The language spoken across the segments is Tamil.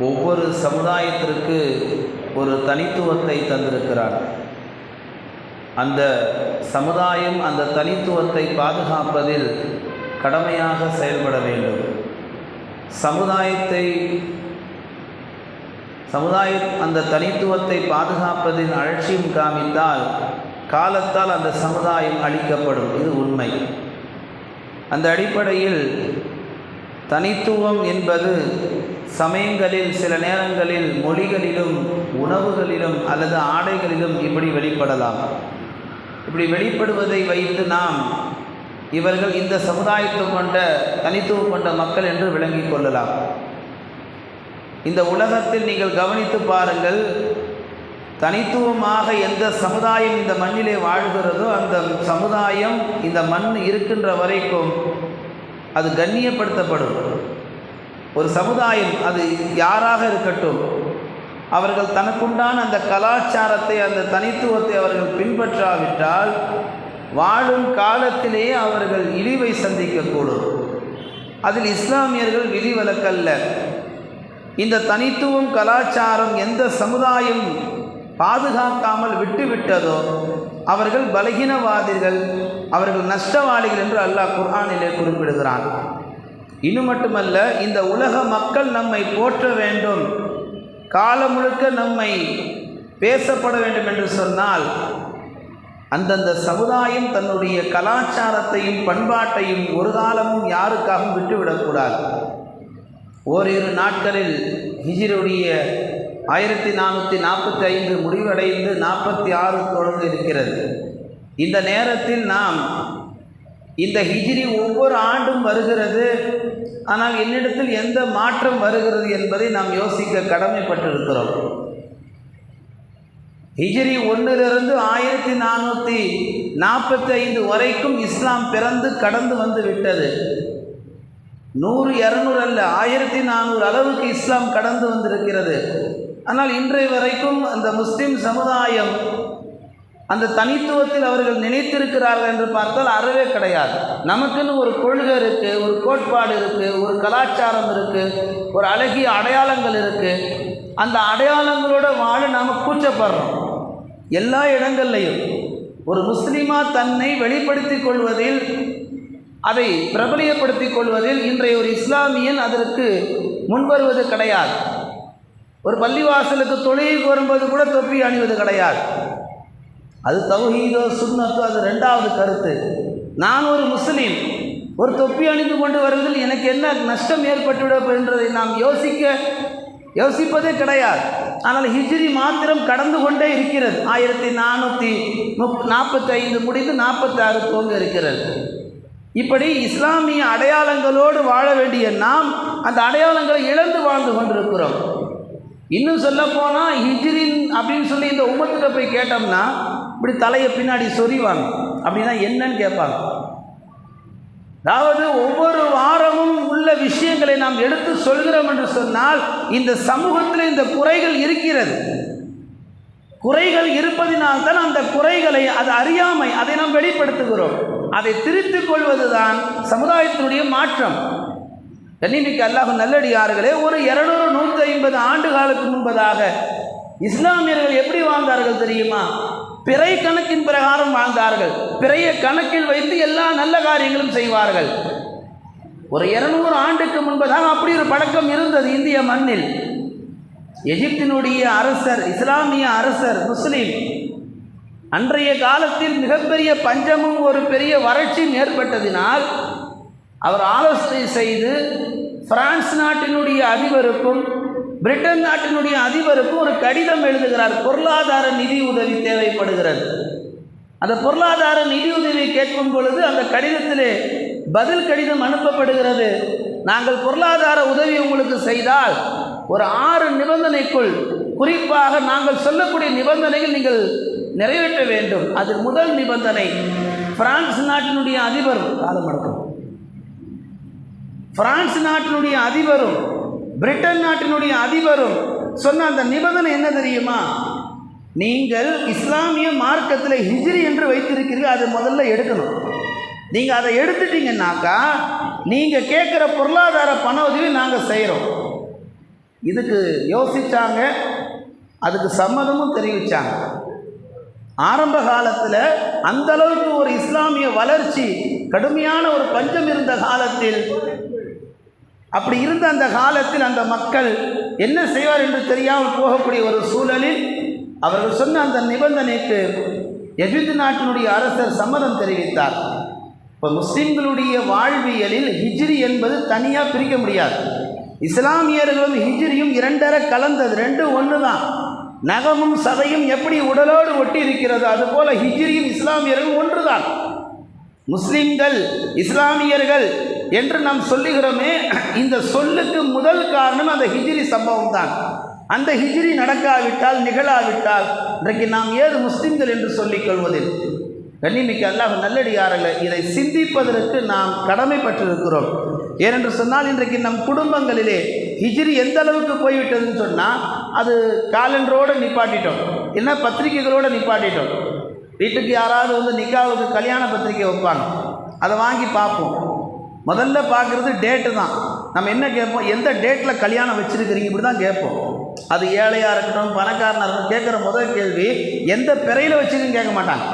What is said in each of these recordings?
ஒவ்வொரு சமுதாயத்திற்கு ஒரு தனித்துவத்தை தந்திருக்கிறார். அந்த சமுதாயம் அந்த தனித்துவத்தை பாதுகாப்பதில் கடமையாக செயல்பட வேண்டும். சமுதாயத்தை சமுதாயம் அந்த தனித்துவத்தை பாதுகாப்பதில் அலட்சியம் காமித்தால் காலத்தால் அந்த சமுதாயம் அழிக்கப்படும். இது உண்மை. அந்த அடிப்படையில் தனித்துவம் என்பது சமயங்களில் சில நேரங்களில் மொழிகளிலும் உணவுகளிலும் அல்லது ஆடைகளிலும் இப்படி வெளிப்படலாம். இப்படி வெளிப்படுவதை வைத்து நாம் இவர்கள் இந்த சமுதாயத்தை கொண்ட தனித்துவம் கொண்ட மக்கள் என்று விளங்கிக் கொள்ளலாம். இந்த உலகத்தில் நீங்கள் கவனித்து பாருங்கள் தனித்துவமாக எந்த சமுதாயம் இந்த மண்ணிலே வாழ்கிறதோ அந்த சமுதாயம் இந்த மண் இருக்கின்ற வரைக்கும் அது கண்ணியப்படுத்தப்படும். ஒரு சமுதாயம் அது யாராக இருக்கட்டும் அவர்கள் தனக்குண்டான அந்த கலாச்சாரத்தை அந்த தனித்துவத்தை அவர்கள் பின்பற்றாவிட்டால் வாழும் காலத்திலேயே அவர்கள் இழிவை சந்திக்கக்கூடும். அதில் இஸ்லாமியர்கள் விதிவிலக்கல்ல இந்த தனித்துவம் கலாச்சாரம் எந்த சமுதாயம் பாதுகாக்காமல் விட்டுவிட்டதோ அவர்கள் பலகீனவாதிகள் அவர்கள் நஷ்டவாளிகள் என்று அல்லாஹ் குர்ஆனிலே குறிப்பிடுகிறான். இன்னும் மட்டுமல்ல இந்த உலக மக்கள் நம்மை போற்ற வேண்டும். காலம் முழுக்க நம்மை பேசப்பட வேண்டும் என்று சொன்னால் அந்தந்த சமுதாயம் தன்னுடைய கலாச்சாரத்தையும் பண்பாட்டையும் ஒரு காலமும் யாருக்காகவும் விட்டுவிடக்கூடாது ஓரிரு நாட்களில் ஹிஜிருடைய ஆயிரத்தி நானூற்றி நாற்பத்தி ஐந்து முடிவடைந்து நாற்பத்தி ஆறு தொடர்ந்து இருக்கிறது. இந்த நேரத்தில் நாம் இந்த ஹிஜிரி ஒவ்வொரு ஆண்டும் வருகிறது. ஆனால் என்னிடத்தில் எந்த மாற்றம் வருகிறது என்பதை நாம் யோசிக்க கடமைப்பட்டிருக்கிறோம். ஹிஜிரி ஒன்றிலிருந்து ஆயிரத்தி நானூற்றி நாற்பத்தி ஐந்து வரைக்கும் இஸ்லாம் பிறந்து கடந்து வந்து விட்டது. நூறு இரநூறு அல்ல ஆயிரத்தி நானூறு அளவுக்கு இஸ்லாம் கடந்து வந்திருக்கிறது. ஆனால் இன்றைய வரைக்கும் அந்த முஸ்லீம் சமுதாயம் அந்த தனித்துவத்தில் அவர்கள் நினைத்திருக்கிறார்கள் என்று பார்த்தால் அறவே கிடையாது. நமக்குன்னு ஒரு கொள்கை இருக்குது ஒரு கோட்பாடு இருக்குது ஒரு கலாச்சாரம் இருக்குது ஒரு அழகிய அடையாளங்கள் இருக்குது அந்த அடையாளங்களோட வாழ நாம் கூச்சப்படுறோம். எல்லா இடங்கள்லையும் ஒரு முஸ்லீமா தன்னை வெளிப்படுத்திக் கொள்வதில் அதை பிரபலியப்படுத்திக் கொள்வதில் இன்றைய ஒரு இஸ்லாமியன் அதற்கு முன்வருவது கிடையாது. ஒரு பள்ளிவாசலுக்கு தொழிலுக்கு வரும்போது கூட தொப்பி அணிவது கிடையாது. அது தௌஹீதோ சுண்ணத்தோ அது ரெண்டாவது கருத்து. நான் ஒரு முஸ்லீம். ஒரு தொப்பி அணிந்து கொண்டு வருவதில் எனக்கு என்ன நஷ்டம் ஏற்பட்டுவிடும் என்றதை நாம் யோசிக்க யோசிப்பதே கிடையாது. ஆனால் ஹிஜ்ரி மாத்திரம் கடந்து கொண்டே இருக்கிறது. ஆயிரத்தி நானூற்றி முப் நாற்பத்தி ஐந்து முடிந்து நாற்பத்தாறு தோங்க இருக்கிறது. இப்படி இஸ்லாமிய அடையாளங்களோடு வாழ வேண்டிய நாம் அந்த அடையாளங்களை இழந்து வாழ்ந்து கொண்டிருக்கிறோம். இன்னும் சொல்ல போனால் ஹிஜ்ரின் அப்படின்னு சொல்லி இந்த உம்மத்திட்ட போய் கேட்டோம்னா இப்படி தலையை பின்னாடி சொறிவாங்க. அப்படின்னா என்னன்னு கேட்பாங்க. அதாவது ஒவ்வொரு வாரமும் உள்ள விஷயங்களை நாம் எடுத்து சொல்கிறோம் என்று சொன்னால் இந்த சமூகத்தில் இந்த குறைகள் இருக்கிறது. குறைகள் இருப்பதினால்தான் அந்த குறைகளை அது அறியாமை அதை நாம் வெளிப்படுத்துகிறோம். அதை திருத்திக் கொள்வதுதான் சமுதாயத்தினுடைய மாற்றம். கண்ணிமிக்கு அல்லாஹ் நல்லடியார்களே ஒரு இருநூறு நூற்றி ஐம்பது ஆண்டு காலத்துக்கு முன்பதாக இஸ்லாமியர்கள் எப்படி வாழ்ந்தார்கள் தெரியுமா? பிறை கணக்கின் பிரகாரம் வாழ்ந்தார்கள். பிறைய கணக்கில் வைத்து எல்லா நல்ல காரியங்களும் செய்வார்கள். ஒரு இருநூறு ஆண்டுக்கு முன்பதாக அப்படி ஒரு பழக்கம் இருந்தது இந்திய மண்ணில். எகிப்தினுடைய அரசர் இஸ்லாமிய அரசர் முஸ்லீம். அன்றைய காலத்தில் மிகப்பெரிய பஞ்சமும் ஒரு பெரிய வறட்சியும் ஏற்பட்டதினால் அவர் ஆலோசனை செய்து பிரான்ஸ் நாட்டினுடைய அதிபருக்கும் பிரிட்டன் நாட்டினுடைய அதிபருக்கும் ஒரு கடிதம் எழுதுகிறார். பொருளாதார நிதி உதவி தேவைப்படுகிறது. அந்த பொருளாதார நிதி உதவி கேட்கும் பொழுது அந்த கடிதத்திலே பதில் கடிதம் அனுப்பப்படுகிறது. நாங்கள் பொருளாதார உதவி உங்களுக்கு செய்தால் ஒரு ஆறு நிபந்தனைக்குள் குறிப்பாக நாங்கள் சொல்லக்கூடிய நிபந்தனைகள் நீங்கள் நிறைவேற்ற வேண்டும். அது முதல் நிபந்தனை. பிரான்ஸ் நாட்டினுடைய அதிபர் காலம் நடக்கும் பிரான்ஸ் நாட்டினுடைய அதிபரும் பிரிட்டன் நாட்டினுடைய அதிபரும் சொன்ன அந்த நிபந்தனை என்ன தெரியுமா? நீங்கள் இஸ்லாமிய மார்க்கத்தில் ஹிஜ்ரி என்று வைத்திருக்கிறீர்கள் அதை முதல்ல எடுக்கணும். நீங்கள் அதை எடுத்துட்டீங்கன்னாக்கா நீங்கள் கேட்குற பொருளாதார பண உதவி நாங்கள் செய்கிறோம் இதுக்கு யோசிச்சாங்க அதுக்கு சம்மதமும் தெரிவித்தாங்க ஆரம்ப காலத்தில் அந்த அளவுக்கு ஒரு இஸ்லாமிய வளர்ச்சி கடுமையான ஒரு பஞ்சம் இருந்த காலத்தில் அப்படி இருந்த அந்த காலத்தில் அந்த மக்கள் என்ன செய்வார் என்று தெரியாமல் போகக்கூடிய ஒரு சூழலில் அவர்கள் சொன்ன அந்த நிபந்தனைக்கு எகிப்து நாட்டினுடைய அரசர் சம்மதம் தெரிவித்தார். இப்போ முஸ்லிம்களுடைய வாழ்வியலில் ஹிஜ்ரி என்பது தனியாக பிரிக்க முடியாது. இஸ்லாமியர்களும் ஹிஜ்ரியும் இரண்டரை கலந்தது ரெண்டும் ஒன்று தான் நகமும் சதையும் எப்படி உடலோடு ஒட்டி இருக்கிறதோ அதுபோல ஹிஜ்ரியும் இஸ்லாமியர்களும் ஒன்றுதான். முஸ்லிம்கள் இஸ்லாமியர்கள் என்று நாம் சொல்லுகிறோமே இந்த சொல்லுக்கு முதல் காரணம் அந்த ஹிஜிரி சம்பவம் தான் அந்த ஹிஜிரி நடக்காவிட்டால் நிகழாவிட்டால் இன்றைக்கு நாம் ஏது முஸ்லிம்கள் என்று சொல்லிக் கொள்வதில் கண்ணிமிக்க அல்லாஹ் நல்லடியார்கள் இதை சிந்திப்பதற்கு நாம் கடமைப்பட்டிருக்கிறோம். ஏனென்று சொன்னால் இன்றைக்கு நம் குடும்பங்களிலே ஹிஜிரி எந்த அளவுக்கு போய்விட்டதுன்னு சொன்னால் அது காலண்டரோடு நிப்பாட்டிட்டோம். இல்லைன்னா பத்திரிகைகளோடு நிப்பாட்டிட்டோம். வீட்டுக்கு யாராவது வந்து நிக்காவுக்கு கல்யாண பத்திரிக்கை வைப்பாங்க. அதை வாங்கி பார்ப்போம். முதல்ல பார்க்குறது டேட்டு தான். நம்ம என்ன கேட்போம்? எந்த டேட்டில் கல்யாணம் வச்சுருக்கிறீங்க? இப்படி தான் கேட்போம். அது ஏழையாக இருக்கட்டும் பணக்காரனாக இருக்கட்டும் கேட்குற முதல் கேள்வி எந்த பிறையில் வச்சுருக்குன்னு கேட்க மாட்டாங்க.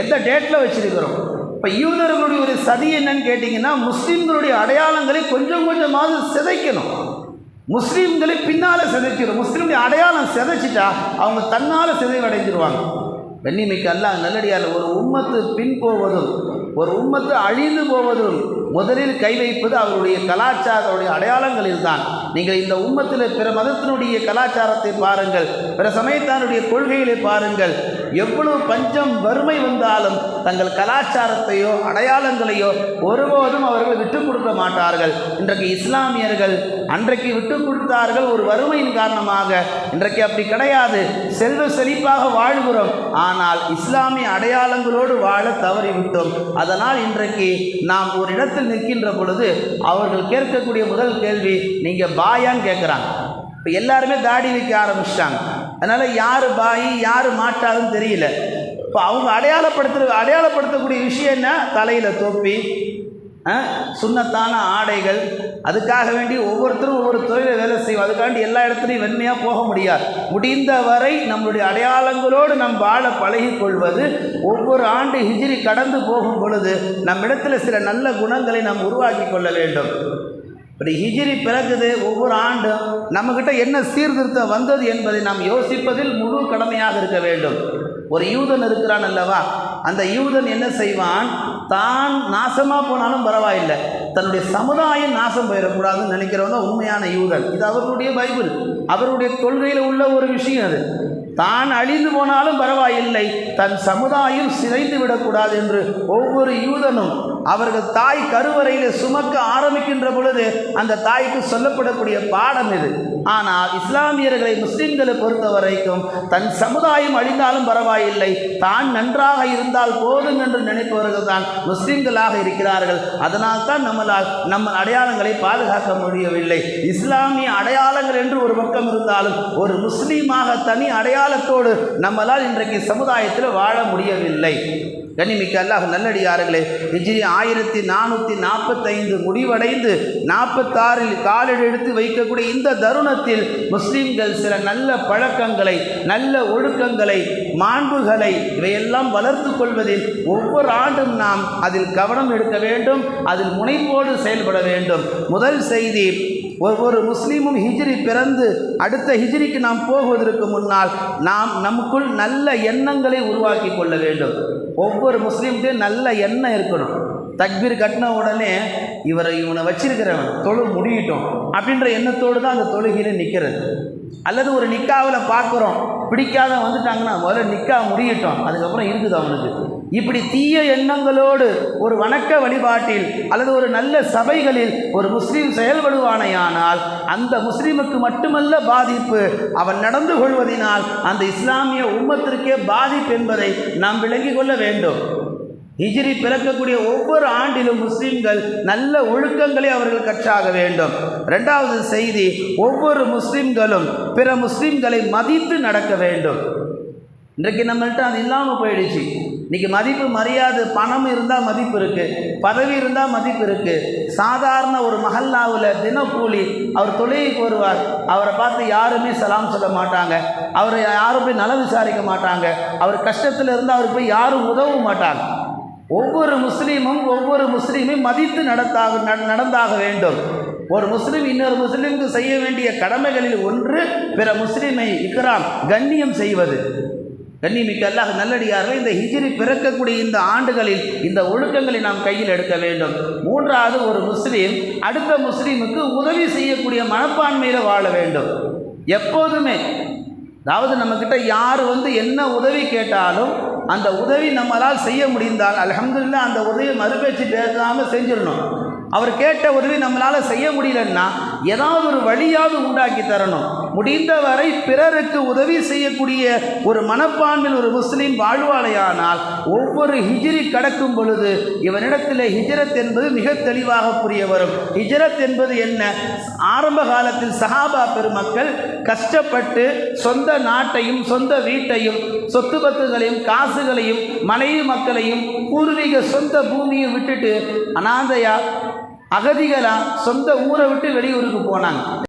எந்த டேட்டில் வச்சுருக்கிறோம்? இப்போ யூதர்களுடைய ஒரு சதி என்னன்னு கேட்டிங்கன்னா முஸ்லீம்களுடைய அடையாளங்களை கொஞ்சம் கொஞ்சமாவது சிதைக்கணும். முஸ்லீம்களை பின்னால் சிதைச்சிடும் முஸ்லீம்களுடைய அடையாளம் சிதைச்சிட்டா அவங்க தன்னால் சிதைவடைஞ்சிருவாங்க. வெண்ணிமைக்கு அல்லாஹ் நல்லடியால் ஒரு உம்மத்து பின் போவதும் ஒரு உம்மத்து அழிந்து போவதும் முதலில் கை வைப்பது அவருடைய கலாச்சாரத்துடைய அடையாளங்களில் தான் நீங்கள் இந்த உம்மத்தில் பிற மதத்தினுடைய கலாச்சாரத்தை பாருங்கள் பிற சமயத்தானுடைய கொள்கைகளை பாருங்கள். எவ்வளவு பஞ்சம் வறுமை வந்தாலும் தங்கள் கலாச்சாரத்தையோ அடையாளங்களையோ ஒருபோதும் அவர்கள் விட்டுக் கொடுக்க மாட்டார்கள். இன்றைக்கு இஸ்லாமியர்கள் அன்றைக்கு விட்டுக் கொடுத்தார்கள் ஒரு வறுமையின் காரணமாக. இன்றைக்கு அப்படி கிடையாது. செல்வ செழிப்பாக வாழ்கிறோம். ஆனால் இஸ்லாமிய அடையாளங்களோடு வாழ தவறிவிட்டோம். அதனால் இன்றைக்கு நாம் ஒரு இடத்தில் நிற்கின்ற பொழுது அவர்கள் கேட்கக்கூடிய முதல் கேள்வி நீங்கள் பாயான்னு கேட்குறாங்க. இப்போ எல்லாருமே தாடி வைக்க ஆரம்பிச்சிட்டாங்க. அதனால் யார் பாய் யார் மாட்டாதுன்னு தெரியல. இப்போ அவங்க அடையாளப்படுத்துகிற அடையாளப்படுத்தக்கூடிய விஷயம் என்ன? தலையில் தொப்பி ஆ, சுண்ணத்தான ஆடைகள். அதுக்காக வேண்டி ஒவ்வொருத்தரும் ஒவ்வொரு துறையில் வேலை செய்வோம். அதுக்காண்டி எல்லா இடத்துலையும் வெண்மையாக போக முடியாது. முடிந்த வரை நம்மளுடைய அடையாளங்களோடு நம் வாழ பழகிக்கொள்வது ஒவ்வொரு ஆண்டு ஹிஜிரி கடந்து போகும் பொழுது நம்மிடத்தில் சில நல்ல குணங்களை நாம் உருவாக்கி கொள்ள வேண்டும். இப்படி ஹிஜிரி பிறகுது ஒவ்வொரு ஆண்டும் நம்மக்கிட்ட என்ன சீர்திருத்தம் வந்தது என்பதை நாம் யோசிப்பதில் முழு கடமையாக இருக்க வேண்டும். ஒரு யூதன் இருக்கிறான் அல்லவா? அந்த யூதன் என்ன செய்வான்? தான் நாசமாக போனாலும் பரவாயில்லை. தன்னுடைய சமுதாயம் நாசம் போயிடக்கூடாதுன்னு நினைக்கிறவங்க உண்மையான யூதன். இது அவருடைய பைபிள். அவருடைய கொள்கையில் உள்ள ஒரு விஷயம் அது. தான் அழிந்து போனாலும் பரவாயில்லை. தன் சமுதாயம் சிதைந்து விடக்கூடாது என்று ஒவ்வொரு யூதனும் அவர்கள் தாய் கருவறையில் சுமக்க ஆரம்பிக்கின்ற பொழுது அந்த தாய்க்கு சொல்லப்படக்கூடிய பாடம் இது. ஆனால் இஸ்லாமியர்களை முஸ்லிம்களை பொறுத்த வரைக்கும் தன் சமுதாயம் அழிந்தாலும் பரவாயில்லை. தான் நன்றாக இருந்தால் போதும் என்று நினைப்பவர்கள் தான் முஸ்லிம்களாக இருக்கிறார்கள். அதனால் தான் நம்மளால் நம்ம அடையாளங்களை பாதுகாக்க முடியவில்லை. இஸ்லாமிய அடையாளங்கள் என்று ஒரு பக்கம் இருந்தாலும் ஒரு முஸ்லீமாக தனி அடையாளத்தோடு நம்மளால் இன்றைக்கு சமுதாயத்தில் வாழ முடியவில்லை. கனிமிக்க அல்லாஹ் நல்லடியார்களே ஹிஜ்ரி ஆயிரத்தி நானூற்றி நாற்பத்தைந்து முடிவடைந்து நாற்பத்தாறில் காலடி எடுத்து வைக்கக்கூடிய இந்த தருணத்தில் முஸ்லீம்கள் சில நல்ல பழக்கங்களை நல்ல ஒழுக்கங்களை மாண்புகளை இவையெல்லாம் வளர்த்து கொள்வதில் ஒவ்வொரு ஆண்டும் நாம் அதில் கவனம் எடுக்க வேண்டும் அதில் முனைப்போடு செயல்பட வேண்டும். முதல் செய்தி ஒவ்வொரு முஸ்லீமும் ஹிஜ்ரி பிறந்து அடுத்த ஹிஜ்ரிக்கு நாம் போகுவதற்கு முன்னால் நாம் நமக்குள் நல்ல எண்ணங்களை உருவாக்கி கொள்ள வேண்டும். ஒவ்வொரு முஸ்லீம்கிட்டையும் நல்ல எண்ணம் இருக்கணும். தக்பீர் கட்டின உடனே இவரை இவனை வச்சிருக்கிறவன் தொழு முடியட்டும் அப்படின்ற எண்ணத்தோடு தான் அந்த தொழுகையில் நிற்கிறது அல்லது ஒரு நிக்காவில் பார்க்குறோம் பிடிக்காத வந்துட்டாங்கன்னா முதல்ல நிக்கா முடியட்டும் அதுக்கப்புறம் இருக்குது அவனுக்கு? இப்படி தீய எண்ணங்களோடு ஒரு வணக்க வழிபாட்டில் அல்லது ஒரு நல்ல சபைகளில் ஒரு முஸ்லீம் செயல்படுவானையானால் அந்த முஸ்லீமுக்கு மட்டுமல்ல பாதிப்பு அவன் நடந்து கொள்வதினால் அந்த இஸ்லாமிய உம்மத்திற்கே பாதிப்பு என்பதை நாம் விளங்கிக் கொள்ள வேண்டும். ஹிஜிரி பிறக்கக்கூடிய ஒவ்வொரு ஆண்டிலும் முஸ்லீம்கள் நல்ல ஒழுக்கங்களை அவர்கள் கற்றாக வேண்டும். ரெண்டாவது செய்தி ஒவ்வொரு முஸ்லீம்களும் பிற முஸ்லீம்களை மதித்து நடக்க வேண்டும். இன்றைக்கு நம்மள்கிட்ட அது இல்லாமல் போயிடுச்சு. இன்னைக்கு மதிப்பு மரியாதை பணம் இருந்தால் மதிப்பு இருக்குது பதவி இருந்தால் மதிப்பு இருக்குது சாதாரண ஒரு மஹல்லாவில் தினக்கூலி அவர் தொழிலுக்கு வருவார் அவரை பார்த்து யாருமே சலாம் சொல்ல மாட்டாங்க. அவரை யாரும் போய் நல விசாரிக்க மாட்டாங்க. அவர் கஷ்டத்தில் இருந்து அவர் போய் யாரும் உதவ மாட்டாங்க. ஒவ்வொரு முஸ்லீமும் ஒவ்வொரு முஸ்லீமையும் மதித்து நடத்தாக நட- நடந்தாக வேண்டும். ஒரு முஸ்லீம் இன்னொரு முஸ்லீமுக்கு செய்ய வேண்டிய கடமைகளில் ஒன்று பிற முஸ்லீமை இக்ராம் கண்ணியம் செய்வது. கண்ணிமிக்க அல்லாஹ் நல்லடியார்கள் இந்த ஹிஜிரி பிறக்கக்கூடிய இந்த ஆண்டுகளில் இந்த ஒழுக்கங்களை நாம் கையில் எடுக்க வேண்டும். மூன்றாவது ஒரு முஸ்லீம் அடுத்த முஸ்லீமுக்கு உதவி செய்யக்கூடிய மனப்பான்மையில் வாழ வேண்டும். எப்போதுமே அதாவது நம்மக்கிட்ட யார் வந்து என்ன உதவி கேட்டாலும் அந்த உதவி நம்மளால் செய்ய முடிந்தால் அலமதுல்லா அந்த உதவியை மறுபேச்சு பேசாமல் செஞ்சிடணும். அவர் கேட்ட உதவி நம்மளால் செய்ய முடியலன்னா ஏதாவது ஒரு வழியாவது உண்டாக்கி தரணும். முடிந்தவரை பிறருக்கு உதவி செய்யக்கூடிய ஒரு மனப்பான்மையில் ஒரு முஸ்லீம் வாழ்வாளையானால் ஒவ்வொரு ஹிஜிரி கடக்கும் பொழுது இவனிடத்தில் ஹிஜரத் என்பது மிக தெளிவாக புரிய வரும். ஹிஜரத் என்பது என்ன? ஆரம்ப காலத்தில் சஹாபா பெருமக்கள் கஷ்டப்பட்டு சொந்த நாட்டையும் சொந்த வீட்டையும் சொத்து பத்துகளையும் காசுகளையும் மனைவி மக்களையும் பூர்வீக சொந்த பூமியை விட்டுட்டு அனாதையா அகதிகளாக சொந்த ஊரை விட்டு வெளியூருக்கு போனாங்க.